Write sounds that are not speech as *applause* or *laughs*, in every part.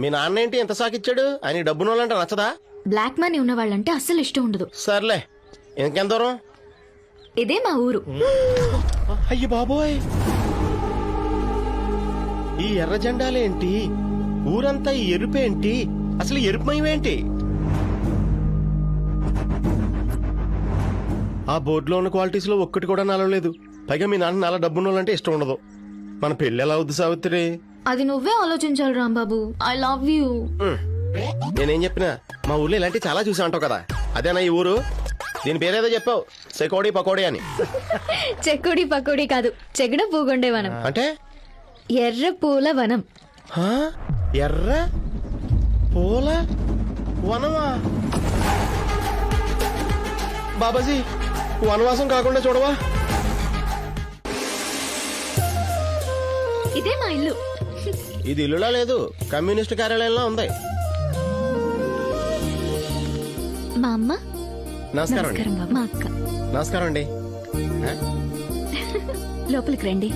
మీ నాన్న ఏంటి ఎంత సాకిచ్చాడు? ఆయన డబ్బున వాళ్ళంటే నచ్చదా? బ్లాక్ మనీ ఉన్న వాళ్ళంటే అస్సలు ఇష్టం ఉండదు. సర్లే. ఇంకెంత దూరం? ఇదే మా ఊరు. అయ్యి బాబోయ్. ఈ ఎర్ర జెండాలేంటి? ఊరంతా ఈ ఎరుపేంటి అసలు ఎరుపుమయమేంటి ఆ బోర్డులో ఉన్న క్వాలిటీస్లో ఒక్కటి కూడా నలవలేదు పైగా మీ నాన్న నల్ల డబ్బున్నోళ్ళంటే ఇష్టం ఉండదు. మన పెళ్ళి ఎలా అవుద్ది సావిత్రి? అది నువ్వే ఆలోచించాలి రాంబాబు. I love you. నేనేం చెప్పినా? మా ఊర్లో ఇలాంటి చాలా చూసా అంటావు కదా. అదేనా ఈ ఊరు? దీని పేరేదో చెప్పావు. సెకోడి పకోడి అని. చెక్కుడి పకోడి కాదు చెగడ పూగొండే వనం. అంటే? ఎర్ర పూల వనం. హా? ఎర్ర పూల వనమా? బాబాజీ వనవాసం కాకుండా చూడవా? ఇదే మా ఇల్లు. ఇది ఇల్లులా లేదు. కమ్యూనిస్ట్ కార్యాలయంలో ఉంది. మా అమ్మ? నమస్కారం అండి. నమస్కారం బాబు. మా అక్క. నమస్కారం అండి. ఆ? లోపలికి రండి.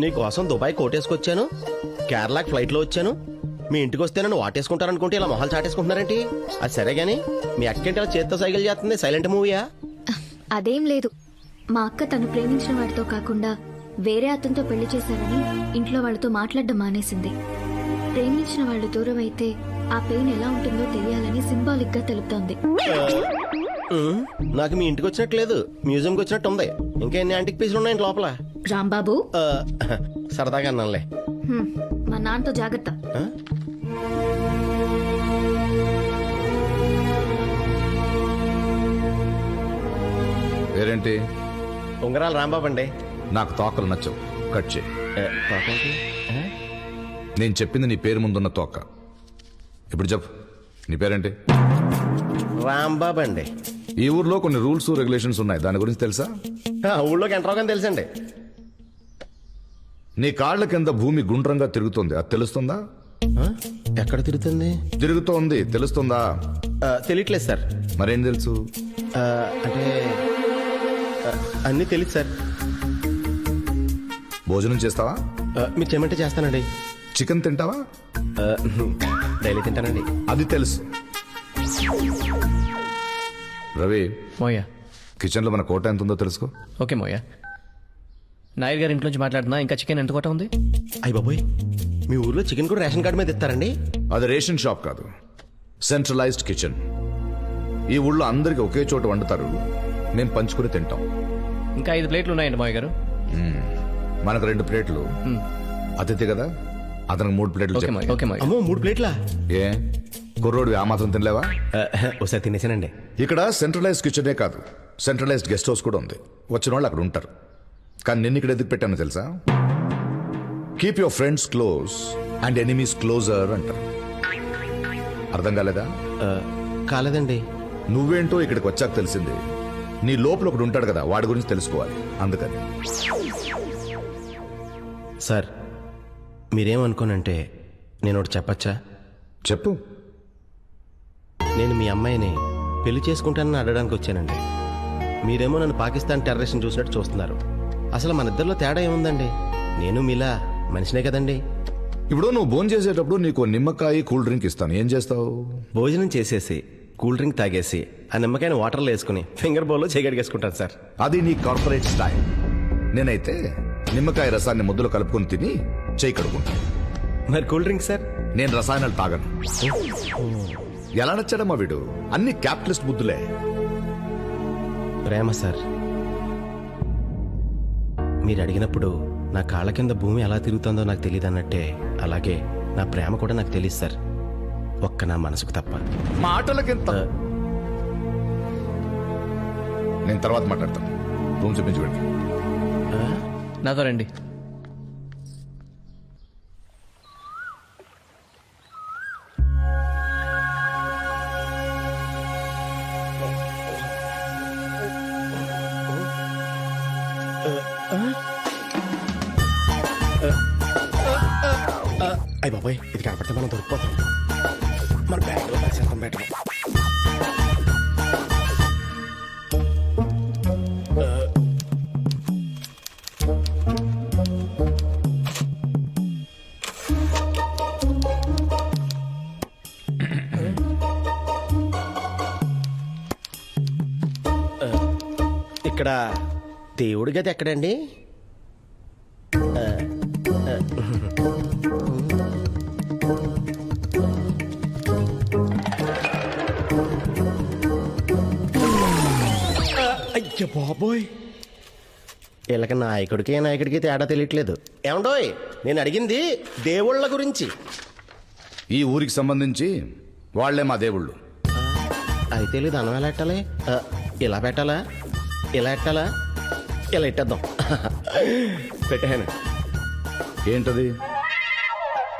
నీకోసం దుబాయ్ కోటేసుకొచ్చాను కేరళకి ఫ్లైట్లో వచ్చాను. మీ ఇంటికి వస్తే నన్ను వాటేసుకుంటారనుకుంటే ఇలా మొహాలు చాటేసుకుంటున్నారేంటి? అది సరే గాని మీ అక్కేంటి అలా చేత్తో సైకిల్ చేస్తుంది? సైలెంట్ మూవీయా? అదేం లేదు. మా అక్క తను ప్రేమించిన వాడితో కాకుండా వేరే అతనితో పెళ్ళి చేశారని ఇంట్లో వాళ్ళతో మాట్లాడడం మానేసింది. ప్రేమించిన వాళ్ళు దూరం అయితే ఆ పెయిన్ ఎలా ఉంటుందో తెలియాలని సింబాలిక్గా తెలుపుతోంది నాకు మీ ఇంటికి వచ్చినట్టు లేదు మ్యూజియంకి వచ్చినట్టు ఉంది. ఇంకా ఎన్ని యాంటిక్ పీసులు ఉన్నాయి లోపల? రాంబాబు? ఆ, సరదాగా అన్నానులే. హ్మ్, మా నాన్నతో జాగ్రత్త. ఆ? పేరేంటి? ఉంగరాలు రాంబాబు అండి. నాకు తోకలు నచ్చవు. కట్ చేయి? నేను చెప్పింది నీ పేరు ముందున్న తోక. ఇప్పుడు చెప్పు. నీ పేరేంటి? రాంబాబు అండి. ఈ ఊర్లో కొన్ని రూల్స్ రెగ్యులేషన్స్ ఉన్నాయి. దాని గురించి తెలుసా? ఊళ్ళోకి ఎంటర్ అవగానే తెలుసండి? నీ కాళ్ళ కింద భూమి గుండ్రంగా తిరుగుతుంది. అది తెలుస్తుందా? ఎక్కడ తిరుగుతుంది? తిరుగుతోంది. తెలుస్తుందా? తెలియట్లేదు సార్. మరేం తెలుసు? అంటే అన్నీ తెలియదు సార్. భోజనం చేస్తావా? మీరు చేయమంటే చేస్తానండి. చికెన్ తింటావా? డైలీ తింటానండి. అది తెలుసు. రవి మోయా కిచెన్లో మన కోట ఎంత ఉందో తెలుసుకో. ఓకే మోయా నాయర్ గారి ఇంట్లోంచి మాట్లాడుతున్నా ఇంకా చికెన్ ఎంత కోట ఉంది? అయ్య బాబోయ్ మీ ఊర్లో చికెన్ కూడా రేషన్ కార్డు మీద ఇస్తారండి? అది రేషన్ షాప్ కాదు సెంట్రలైజ్డ్ కిచెన్ ఈ ఊళ్ళో అందరికి ఒకే చోట వండుతారు. మేము పంచుకుని తింటాం. ఇంకా ఐదు ప్లేట్లు ఉన్నాయండి మోయ గారు. మనకు రెండు ప్లేట్లు. అతిథి కదా? అతనికి మూడు ప్లేట్లు ఓకే చెప్పు. మోయ్ ఓకే మోయ్ అమ్మో మూడు ప్లేట్లా? ఏ? కుర్రోడు ఆ మాత్రం తినలేవా? ఒకసారి తినేసానండి. ఇక్కడ సెంట్రలైజ్డ్ కిచెనే కాదు. సెంట్రలైజ్డ్ గెస్ట్ హౌస్ కూడా ఉంది. వచ్చిన వాళ్ళు అక్కడ ఉంటారు. కానీ నిన్ను ఇక్కడ ఎందుకు పెట్టానో తెలుసా? Keep your friends close and enemies closer అంటారు. అర్థం కాలేదా? కాలేదండి. నువ్వేంటో ఇక్కడికి వచ్చాక తెలిసింది. నీ లోపల ఒకడు ఉంటాడు కదా వాడి గురించి తెలుసుకోవాలి. అందుకని. సార్ మీరేమనుకోనంటే నేను ఒకటి చెప్పచ్చా? చెప్పు. నేను మీ అమ్మాయిని పెళ్ళి చేసుకుంటానని అడగడానికి వచ్చానండి. మీరేమో నన్ను పాకిస్తాన్ టెర్రరిస్ట్ని చూసినట్టు చూస్తున్నారు. అసలు మన ఇద్దరిలో తేడా ఏముందండి? నేను మీలా మనిషినే కదండి. ఇప్పుడు నువ్వు భోజనం చేసేటప్పుడు నీకు నిమ్మకాయ కూల్ డ్రింక్ ఇస్తాను. ఏం చేస్తావు? భోజనం చేసేసి కూల్ డ్రింక్ తాగేసి ఆ నిమ్మకాయని వాటర్లో వేసుకుని ఫింగర్ బౌల్లో చేయగడిగేసుకుంటాను సార్. అది నీ కార్పొరేట్ స్టైల్. నేనైతే నిమ్మకాయ రసాన్ని ముద్దలు కలుపుకొని తిని చేయి కడుకుంటాను మరి కూల్ డ్రింక్ సార్? నేను రసాయనాలు తాగను. ఎలా నచ్చాడమ్మా వీడు? అన్ని క్యాపిటలిస్ట్ బుద్ధులే ప్రేమ సార్. మీరు అడిగినప్పుడు నా కాళ్ళ కింద భూమి ఎలా తిరుగుతుందో నాకు తెలియదు అన్నట్టే అలాగే నా ప్రేమ కూడా నాకు తెలియదు సార్. ఒక్క నా మనసుకు తప్ప. మాటలకింత నేను తర్వాత మాట్లాడతాను. రూమ్ చూపించి వెళ్ళి నాతో రండి. ఇక్కడ దేవుడి గది ఎక్కడండి? అయ్య బాబోయ్. వీళ్ళకి నాయకుడికి నాయకుడికి తేడా తెలియట్లేదు. ఏమండోయ్ నేను అడిగింది దేవుళ్ళ గురించి. ఈ ఊరికి సంబంధించి వాళ్ళే మా దేవుళ్ళు. అయితే లేదు అన్నం ఎలా పెట్టాలి? ఇలా పెట్టాలా? ఇలా పెట్టాలా ఇలా పెట్టేద్దాం పెట్టాను ఏంటది?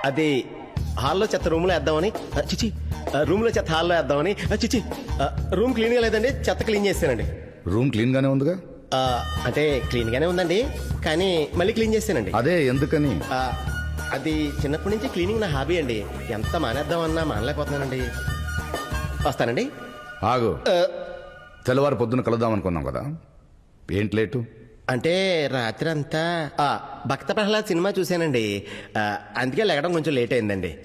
అది హాల్లో చెత్త రూమ్లో వేద్దామని ఆ, చిచి ఆ, రూమ్లో చెత్త హాల్లో వేద్దామని ఆ, చిచి ఆ, రూమ్ క్లీన్గా లేదండి చెత్త క్లీన్ చేస్తానండి. రూమ్ క్లీన్ గానే ఉందిగా అంటే క్లీన్గానే ఉందండి కానీ మళ్ళీ క్లీన్ చేస్తానండి. అదే ఎందుకని? ఆ, అది చిన్నప్పటి నుంచి క్లీనింగ్ నా హాబీ అండి. ఎంత మానేద్దామన్నా మానలేకపోతున్నానండి. వస్తానండి. ఆగు. ఆ, తెల్లవారు పొద్దున కలుద్దాం అనుకున్నాం కదా. ఏంటి లేటు? అంటే రాత్రి అంతా ఆ, భక్త ప్రహ్లాద్ సినిమా చూశానండి. ఆ, అందుకే లెగడం కొంచెం లేట్ అయిందండి.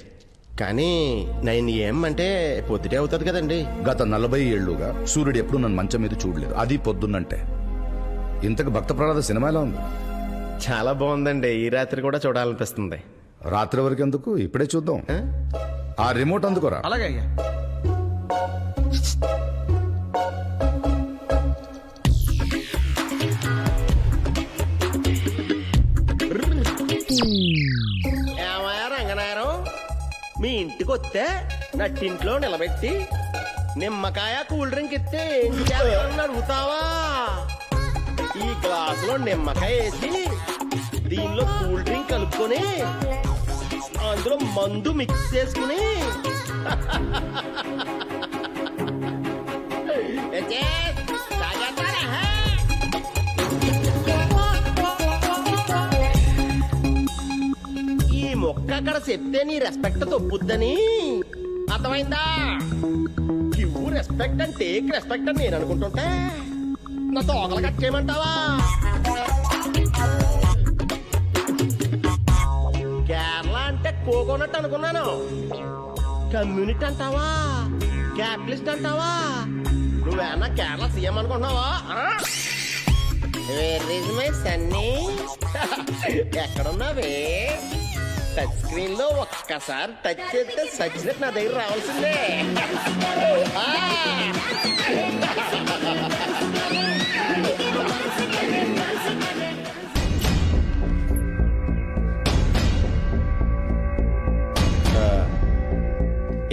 కానీ నైన్ ఏం అంటే పొద్దుటే అవుతుంది కదండి. గత నలభై ఏళ్ళుగా సూర్యుడు ఎప్పుడు నన్ను మంచం మీద చూడలేదు. అది పొద్దున్నంటే. ఇంతకు భక్త ప్రహ్లాద సినిమా ఎలా ఉంది? చాలా బాగుందండి. ఈ రాత్రి కూడా చూడాలనిపిస్తుంది. రాత్రి వరకు ఎందుకు? ఇప్పుడే చూద్దాం. ఆ? ఆ రిమోట్ అందుకోరా. అలాగే అయ్యా. వస్తే నట్టింట్లో నిలబెట్టి నిమ్మకాయ కూల్ డ్రింక్ ఇస్తే ఏం చేయాలని అడుగుతావా? ఈ గ్లాసులో నిమ్మకాయ వేసి దీనిలో కూల్ డ్రింక్ కలుపుకొని అందులో మందు మిక్స్ చేసుకుని *laughs* అక్కడ చెప్తే నీ రెస్పెక్ట్ తొప్పుద్దని. అర్థమైందా? Give respect and take respect అని నేను అనుకుంటుంటే నా తోకలు కట్ చేయమంటావా? కేరళ అంటే కోకోనట్ అనుకున్నాను. కమ్యూనిటీ అంటావా? క్యాపిటలిస్ట్ అంటావా? నువ్వేనా కేరళ సీఎం అనుకుంటున్నావా? మై సన్నీ *laughs* ఎక్కడున్నావే? టచ్ స్క్రీన్లో ఒక్కసారి టచ్ చేస్తే సచ్చినట్టు నా దగ్గర రావాల్సిందే.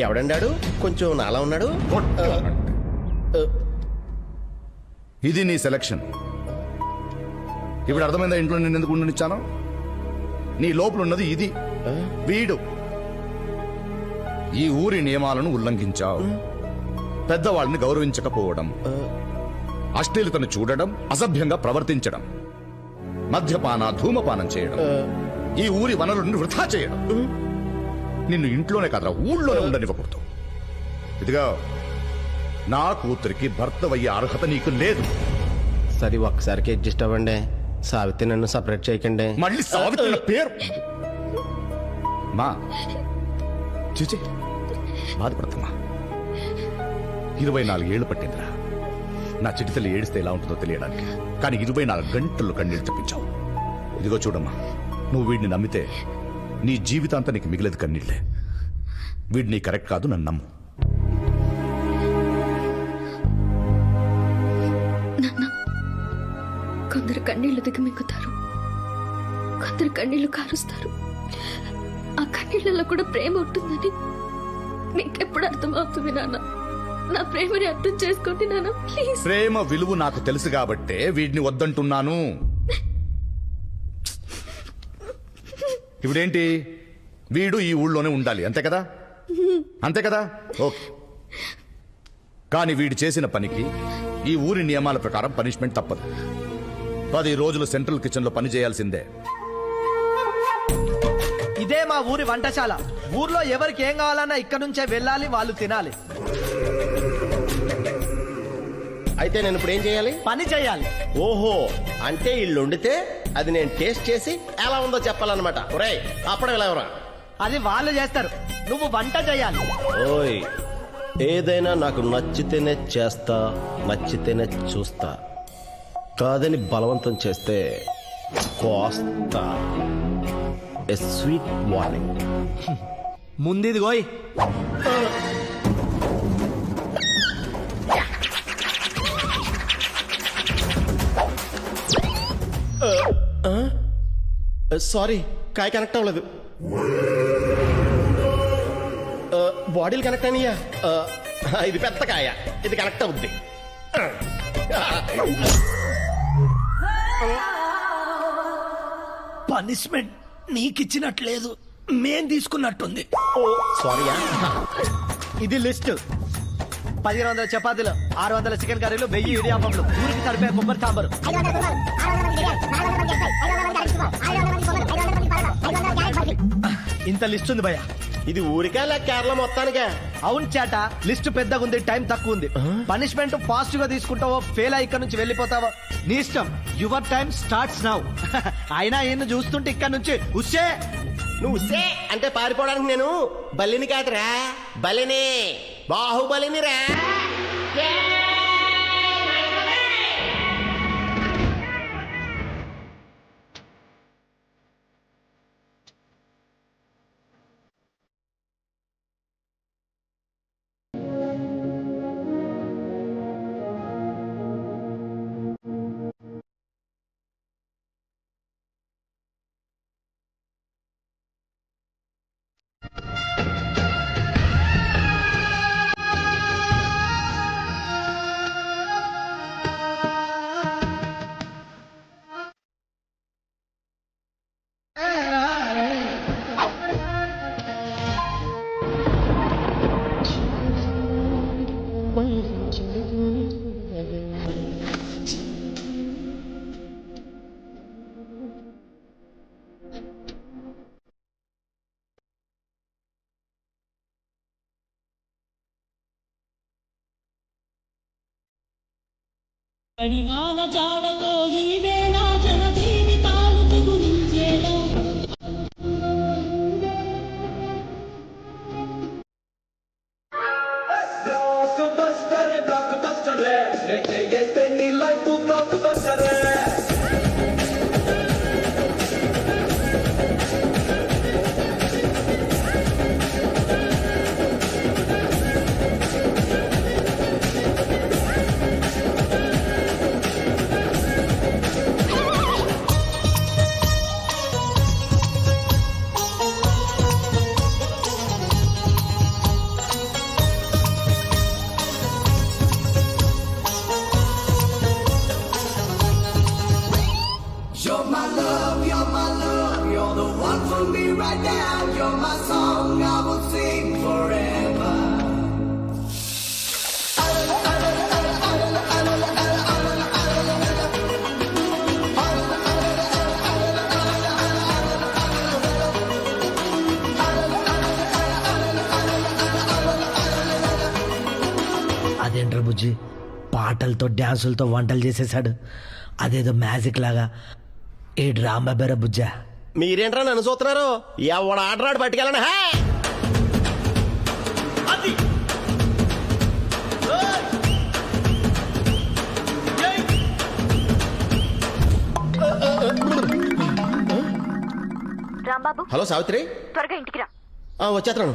ఎవడండాడు? కొంచెం నాలా ఉన్నాడు? ఇది నీ సెలక్షన్ ఇప్పుడు అర్థమైందా ఇంట్లో నేను ఎందుకు ఉండనిచ్చాను నీ లోపల ఉన్నది ఇది. వీడు. ఈ ఊరి నియమాలను ఉల్లంఘించావు. పెద్దవాళ్ళని గౌరవించకపోవడం. అశ్లీలతను చూడడం అసభ్యంగా ప్రవర్తించడం. మద్యపాన ధూమపానం చేయడం. ఈ ఊరి వనరులను వృధా చేయడం. నిన్ను ఇంట్లోనే కాదురా ఊళ్ళోనే ఉండనివ్వకూడదు. ఇదిగా నా కూతురికి భర్తవయ్యే అర్హత నీకు లేదు. సరే ఒక్కసారికి అడ్జస్ట్ అవ్వండి. సావిత్రి నన్ను సపరేట్ చేయకండి. మళ్ళీ సావిత్రి పేరు మా. చూచి బాధపడుతున్నా ఇరవై నాలుగేళ్ళు పట్టిందిరా. నా చిటి తల్లి ఏడిస్తే ఎలా ఉంటుందో తెలియడానికి. కానీ ఇరవై నాలుగు గంటలు కన్నీళ్ళు తెప్పించావు. ఇదిగో చూడమ్మా నువ్వు వీడిని నమ్మితే నీ జీవితాంతా నీకు మిగిలేదు కన్నీళ్ళే వీడిని నీ కరెక్ట్ కాదు నన్ను నమ్ము. కొందరు కన్నీళ్ళు దిగమింగుతారు కొందరు కన్నీళ్ళు కారుస్తారు. ఆ కన్నీళ్ళలో కూడా ప్రేమ ఉంటుందని. నీకెప్పుడు అర్థమవుతుంది నాన్న? నా ప్రేమని అర్థం చేసుకోండి నాన్న ప్లీజ్. ప్రేమ విలువ నాకు తెలుసు కాబట్టే వీడిని వద్దంటున్నాను. ఇప్పుడేంటి వీడు ఈ ఊళ్ళోనే ఉండాలి అంతే కదా? అంతే కదా? ఓకే. కానీ వీడు చేసిన పనికి ఈ ఊరి నియమాల ప్రకారం పనిష్మెంట్ తప్పదు. పది రోజులు సెంట్రల్ కిచెన్లో పని చేయాల్సిందే. ఇదే మా ఊరి వంటశాల. ఊర్లో ఎవరికి ఏం కావాలన్నా ఇక్కడ నుంచే వెళ్ళాలి వాళ్ళు తినాలి. అయితే నేను ఇప్పుడు ఏం చేయాలి? పని చేయాలి. ఓహో అంటే వీళ్ళు వండితే అది నేను టేస్ట్ చేసి ఎలా ఉందో చెప్పాలన్నమాట. అప్పుడు ఎలా ఎవరా? అది వాళ్ళు చేస్తారు. నువ్వు వంట చేయాలి. ఓయ్ ఏదైనా నాకు నచ్చితేనే చేస్తా నచ్చితేనే చూస్తా. కాదని బలవంతం చేస్తే కోస్త. స్వీట్ వార్నింగ్ ముందిది గోయ్. సారీ కాయ కనెక్ట్ అవ్వలేదు. బాడీలు కనెక్ట్ అయినాయా ఆ, ఇది పెద్ద కాయ ఇది కనెక్ట్ అవుద్ది. పనిష్మెంట్ నీకిచ్చినట్లేదు. మేం తీసుకున్నట్టుంది. ఓ సారీయా? ఇది లిస్ట్. పదిహేను వందల చపాతీలు ఆరు వందల చికెన్ కర్రీలు వెయ్యి ఇడియాపంలు. ఊరికి తడిపే కొబ్బరి సాంబారు. ఇంత లిస్ట్ ఉంది భయ ఇది ఊరికా లేక కేరళ మొత్తానికే. అవును చేట లిస్ట్ పెద్దగా ఉంది టైం తక్కువ ఉంది పనిష్మెంట్ ఫాస్ట్గా తీసుకుంటావో ఫెయిల్ అయ్యి ఇక్కడ నుంచి వెళ్ళిపోతావో. నీ ఇష్టం. Your time starts now. *laughs* అయినా ఈయన చూస్తుంటే ఇక్కడ నుంచి ఉస్సే! నువ్వు సే అంటే పారిపోవడానికి నేను బలిని కాదురా. బలిని. బాహుబలిని రా. परिमाण चाणको गीवे You're my love, you're my love, you're the one for me right now. You're my song, I will sing forever. అదేంట్రా బుజ్జి పాటలతో డ్యాన్సులతో వంటలు చేసేసాడు అదేదో మ్యాజిక్ లాగా ఈ డ్రామా బెర బుజ్జా. మీరేంట్రా నన్ను చూస్తున్నారు? ఎవడ ఆటరాడు పట్టుకెళ్ళండి హే! అది! రాంబాబు. హలో సావిత్రి. త్వరగా ఇంటికి రా. ఆ, వచ్చేస్తున్నాను.